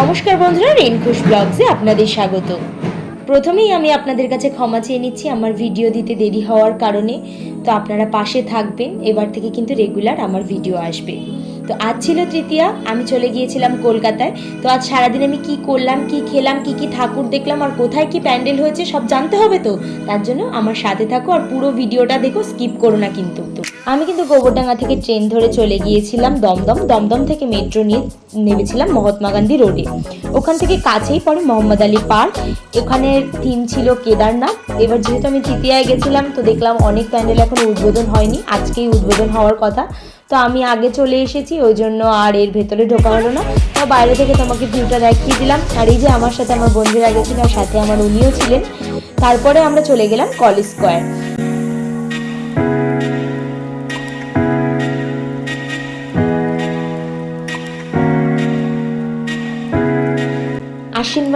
নমস্কার বন্ধুরা, রেনকুশ ব্লগসে আপনাদের স্বাগত। প্রথমেই আমি আপনাদের কাছে ক্ষমা চেয়ে নিচ্ছি, আমার ভিডিও দিতে দেরি হওয়ার কারণে। তো আপনারা পাশে থাকবেন, এবার থেকে কিন্তু রেগুলার আমার ভিডিও আসবে। তো আজ ছিল তৃতীয়া, আমি চলে গিয়েছিলাম কলকাতায়। তো আজ সারাদিন আমি কি করলাম, কি খেলাম, কি কি ঠাকুর দেখলাম, আর কোথায় কি প্যান্ডেল হয়েছে, সব জানতে হবে তো। তার জন্য আমার সাথে থাকো আর পুরো ভিডিওটা দেখো, স্কিপ করো না কিন্তু। তো আমি কিন্তু গোবরডাঙ্গা থেকে ট্রেন ধরে চলে গিয়েছিলাম দমদম। দমদম থেকে মেট্রো নিয়ে নেমেছিলাম মহাত্মা গান্ধী রোডে। ওখান থেকে কাছেই পড়ে মোহাম্মদ আলী পার্ক। এখানে থিম ছিল কেদারনাথ। এবার যেহেতু আমি তৃতীয়ায় গেছিলাম, তো দেখলাম অনেক প্যান্ডেল এখনও উদ্বোধন হয়নি। আজকেই উদ্বোধন হওয়ার কথা। তো আমি আগে চলে এসেছি, ওই জন্য আর এর ভেতরে ঢোকা হলো না। তো বাইরে থেকে তোমাকে ভিউটা দেখিয়ে দিলাম। আর এই যে আমার সাথে আমার বন্ধুরা গেছিল সাথে আমার উনিও ছিলেন। তারপরে আমরা চলে গেলাম কলেজ স্কোয়ার।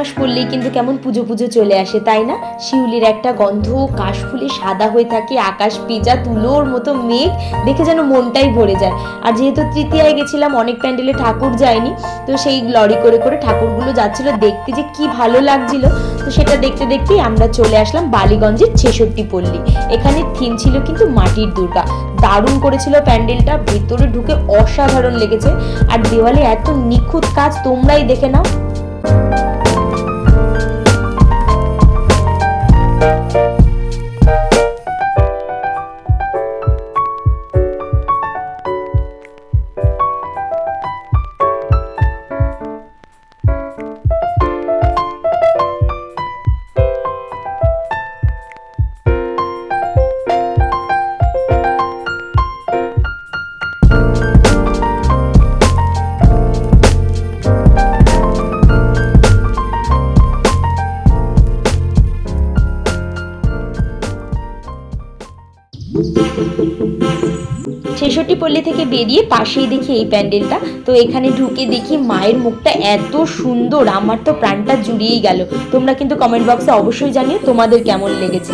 মাস পড়লেই কিন্তু কেমন পুজো পুজো চলে আসে, তাই না? শিউলির একটা গন্ধ কাশফুলে সাদা হয়ে থাকে, আকাশ পিজা তুলোর মতো মেঘ, দেখে যেন মনটাই ভরে যায়। আর যেহেতু তৃতীয়ায় গেছিলাম, অনেক প্যান্ডেলে ঠাকুর যায়নি, তো সেই লরি করে করে ঠাকুরগুলো যাচ্ছিল, দেখতে যে কি ভালো লাগছিল। তো সেটা দেখতে দেখতেই আমরা চলে আসলাম বালিগঞ্জের ছেষট্টি পল্লী। এখানে থিম ছিল কিন্তু মাটির দুর্গা। দারুণ করেছিল প্যান্ডেলটা, ভেতরে ঢুকে অসাধারণ লেগেছে। আর দেওয়ালে এত নিখুঁত কাজ তোমরাই দেখে নাও। ছেষট্টি পল্লী থেকে বেরিয়ে পাশেই দেখি এই প্যান্ডেলটা। তো এখানে ঢুকে দেখি মায়ের মুখটা এত সুন্দর, আমার তো প্রাণটা জুড়িয়েই গেল। তোমরা কিন্তু কমেন্ট বক্সে অবশ্যই জানিও তোমাদের কেমন লেগেছে।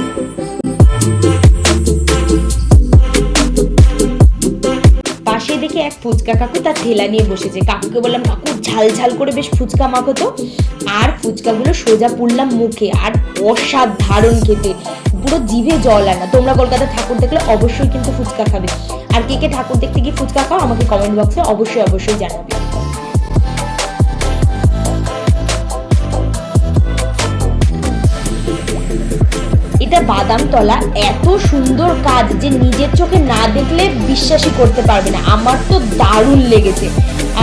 পাশে দেখে এক ফুচকা কাকু তার ঠেলা নিয়ে বসেছে। কাকুকে বললাম, কাকু, ঝাল ঝাল করে বেশ ফুচকা মাখো তো। আর ফুচকাগুলো সোজা পুড়লাম মুখে, আর অসাধারণ খেতে। পুরো জিভে জল আনা। তোমরা কলকাতা ঠাকুর দেখলে অবশ্যই কিন্তু ফুচকা খাবে। আর কে কে ঠাকুর দেখতে গিয়ে ফুচকা খাও, আমাকে কমেন্ট বক্সে অবশ্যই অবশ্যই জানাবে। এটা বাদামতলা, এত সুন্দর কাজ যে নিজের চোখে না দেখলে বিশ্বাসই করতে পারবে না। আমার তো দারুণ লেগেছে।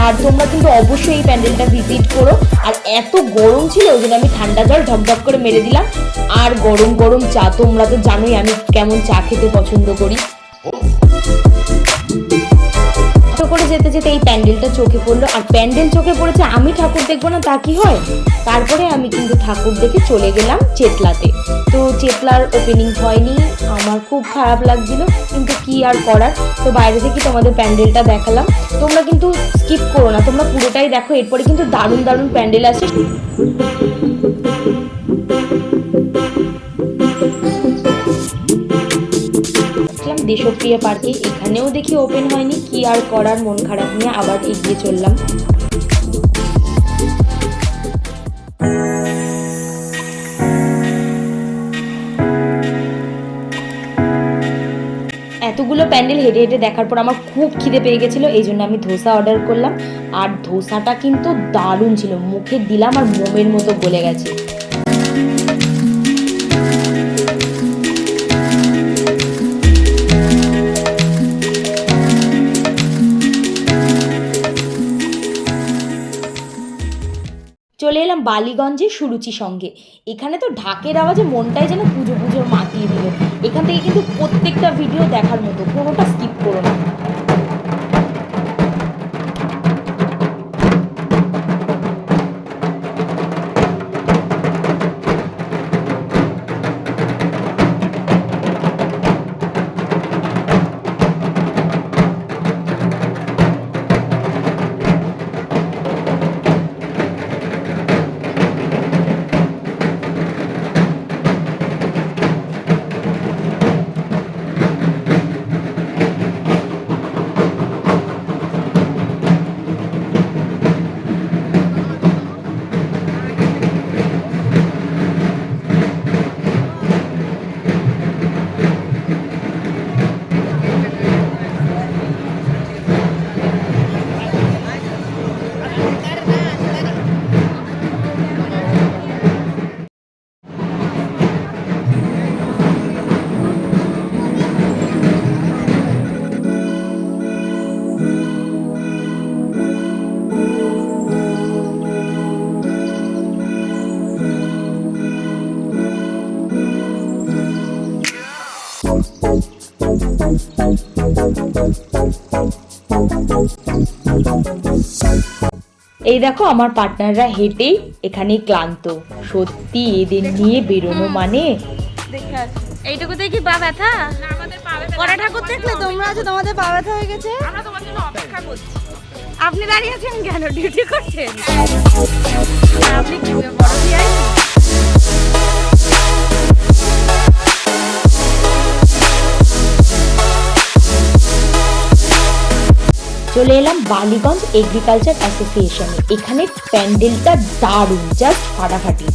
আর তোমরা কিন্তু অবশ্যই এই প্যান্ডেলটা ভিজিট করো। আর এত গরম ছিল, ওই জন্য আমি ঠান্ডা জল ঢকঢক করে মেরে দিলাম। আর গরম গরম চা তোমরা তো জানোই আমি কেমন চা খেতে পছন্দ করি। যেতে যেতে এই প্যান্ডেলটা চোখে পড়ল। আর প্যান্ডেল চোখে পড়েছে, আমি ঠাকুর দেখব না, তা কি হয়? তারপরে আমি কিন্তু ঠাকুর দেখে চলে গেলাম চেতলাতে। তো চেতলার ওপেনিং হয়নি, আমার খুব খারাপ লাগছিল, কিন্তু কি আর করার? তো বাইরে থেকে তোমাদের প্যান্ডেলটা দেখালাম। তোমরা কিন্তু স্কিপ করো না, তোমরা পুরোটাই দেখো, এরপরে কিন্তু দারুণ দারুণ প্যান্ডেল আছে। দেশপ্রিয়া পার্কে এখানেও দেখি ওপেন হয়নি। কি আর করার, মন খারাপ নিয়ে আবার এগিয়ে চললাম। এতগুলো প্যান্ডেল হেঁটে হেঁটে দেখার পর আমার খুব খিদে পেয়ে গেছিল, এই জন্য আমি ধোসা অর্ডার করলাম। আর ধোসাটা কিন্তু দারুণ ছিল, মুখে দিলাম আর মোমের মতো গলে গেছে। চলে এলাম বালিগঞ্জে সুরুচি সঙ্গে। এখানে তো ঢাকের আওয়াজে মনটাই যেন পুজো পুজো মাতিয়ে দিল। এখান থেকে কিন্তু প্রত্যেকটা ভিডিও দেখার মতো, কোনোটা স্কিপ করো না। এই দেখো আমার পার্টনাররা হেঁটেই এখানে ক্লান্ত। সত্যি এদের নিয়ে বেরোনো মানে? এইটুকুতে এইটুকুতেই কি পা ব্যথা? করা ঠাকুর দেখলে তোমরা আছো তোমাদের পা ব্যথা হয়ে গেছে? আমরা তোমার জন্য অপেক্ষা করছি। আপনি দাঁড়িয়ে আছেন কেন? ডিউটি করছেন? আপনি কি বড় চলে এলাম বালিগঞ্জ এগ্রিকালচার অ্যাসোসিয়েশনে এখানে প্যান্ডেলটা দারুণ জাস্ট ফাটাফাটি।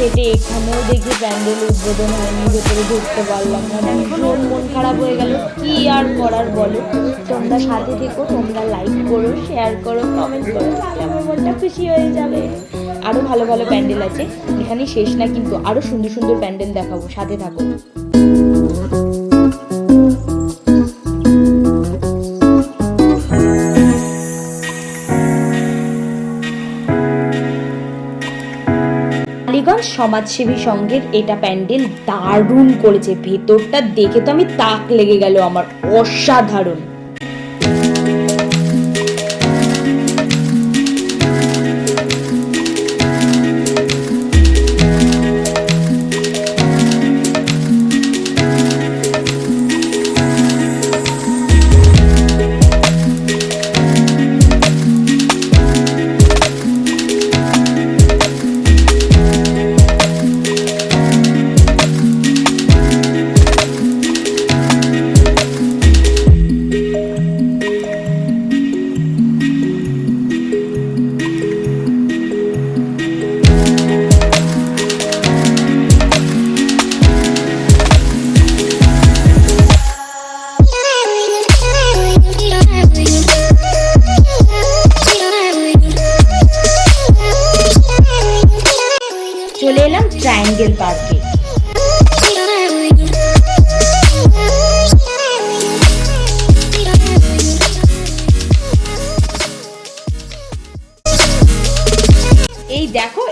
হেঁটে এখানেও দেখি প্যান্ডেল উদ্বোধন হয়নি, ভেতরে ঢুকতে পারলাম না। ভীষণ মন খারাপ হয়ে গেল, কি আর করার বলো? তোমরা সাথে থেকো, তোমরা লাইক করো শেয়ার করো কমেন্ট করো, তাহলে আমার মনটা খুশি হয়ে যাবে। আরও ভালো ভালো প্যান্ডেল আছে এখানে শেষ না, কিন্তু আরও সুন্দর সুন্দর প্যান্ডেল দেখাবো, সাথে থাকো। সমাজসেবী সংঘের এটা প্যান্ডেল দারুণ করেছে। ভেতরটা দেখে তো আমি তাক লেগে গেল আমার। অসাধারণ।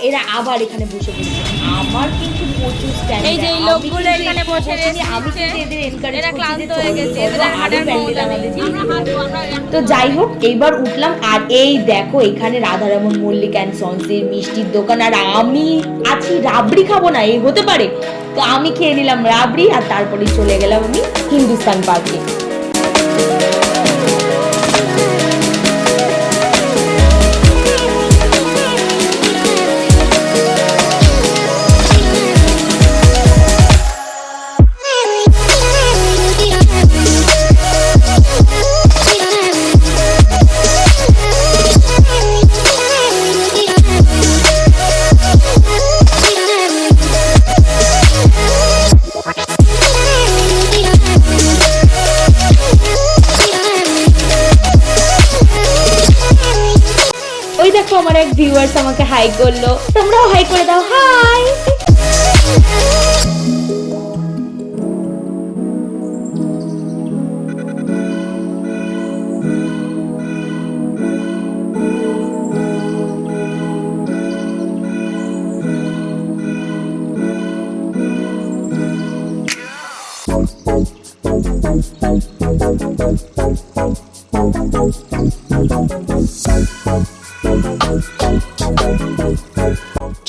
এরা আবার এখানে বসে পড়েছে। আমার কিন্তু প্রচুর stand এই যে লোকগুলো এখানে বসে বসিনি, আমি কিন্তু এদের এরা করছি ক্লান্ত হয়ে গেছে, দেখাবো। তো যাই হোক এইবার উঠলাম আর এই দেখো এখানে রাধারমন মল্লিক অ্যান্ড সন্সের মিষ্টির দোকান। আর আমি আছি রাবড়ি খাব না এই হতে পারে। তো আমি খেয়ে নিলাম রাবড়ি আর তারপরে চলে গেলাম আমি হিন্দুস্তান পার্কে আমার এক ভিউয়ার্স আমাকে হাই করল। তোমরাও হাই করে দাও হাই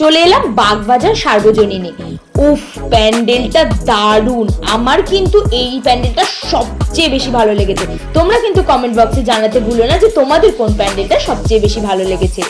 চলে এলাম বাগবাজার সার্বজনীনে। উফ, প্যান্ডেলটা দারুণ। আমার কিন্তু এই প্যান্ডেলটা সবচেয়ে বেশি ভালো লেগেছে। তোমরা কিন্তু কমেন্ট বক্সে জানাতে ভুলো না যে তোমাদের কোন প্যান্ডেলটা সবচেয়ে বেশি ভালো লেগেছে।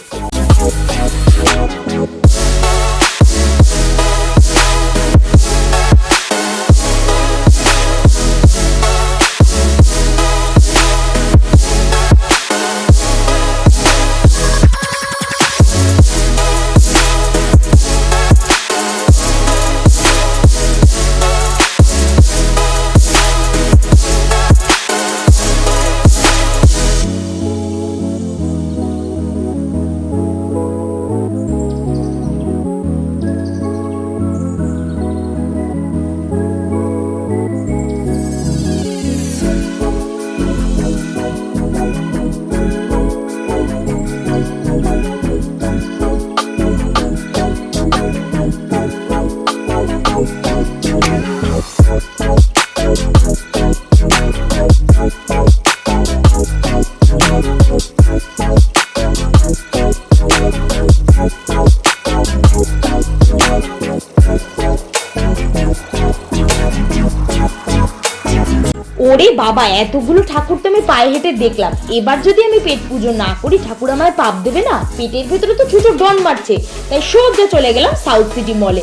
ওরে বাবা, এতগুলো ঠাকুর তো আমি পায়ে হেঁটে দেখলাম। এবার যদি আমি পেট পুজো না করি, ঠাকুর আমায় পাপ দেবে না? পেটের ভেতরে তো ছোট ডন মারছে। তাই সোজা চলে গেলাম সাউথ সিটি মলে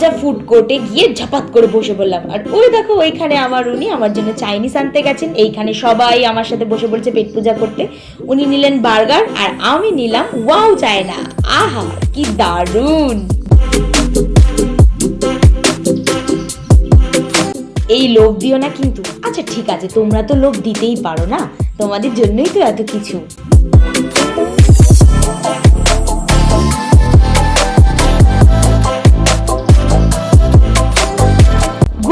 সোজা ফুড কোর্টে গিয়ে ঝাপাত করে বসে পড়লাম। আর ওই দেখো, ওইখানে আমার উনি আমার জন্য চাইনিজ আনতে গেছেন। এইখানে সবাই আমার সাথে বসে পড়ছে পেট পূজা করতে। উনি নিলেন বার্গার আর আমি নিলাম ওয়াও চায়না। আহা, কি দারুণ! এই লোভ দিও না কিন্তু। আচ্ছা ঠিক আছে, তোমরা তো লোভ দিতেই পারো না। তোমাদের জন্যই তো এত কিছু।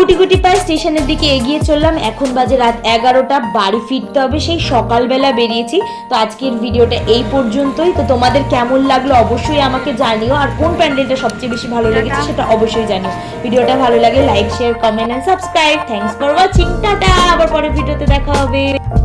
গুটি গুটি স্টেশনের দিকে এগিয়ে চললাম। এখন বাজে রাত এগারোটা, বাড়ি ফিরতে হবে, সেই সকালবেলা বেরিয়েছি। তো আজকের ভিডিওটা এই পর্যন্তই। তো তোমাদের কেমন লাগল অবশ্যই আমাকে জানিও। আর কোন প্যান্ডেলটা সবচেয়ে বেশি ভালো লেগেছে সেটা অবশ্যই জানিও। ভিডিওটা ভালো লাগে like share comment and subscribe thanks for watching tata! আবার পরের ভিডিওতে দেখা হবে।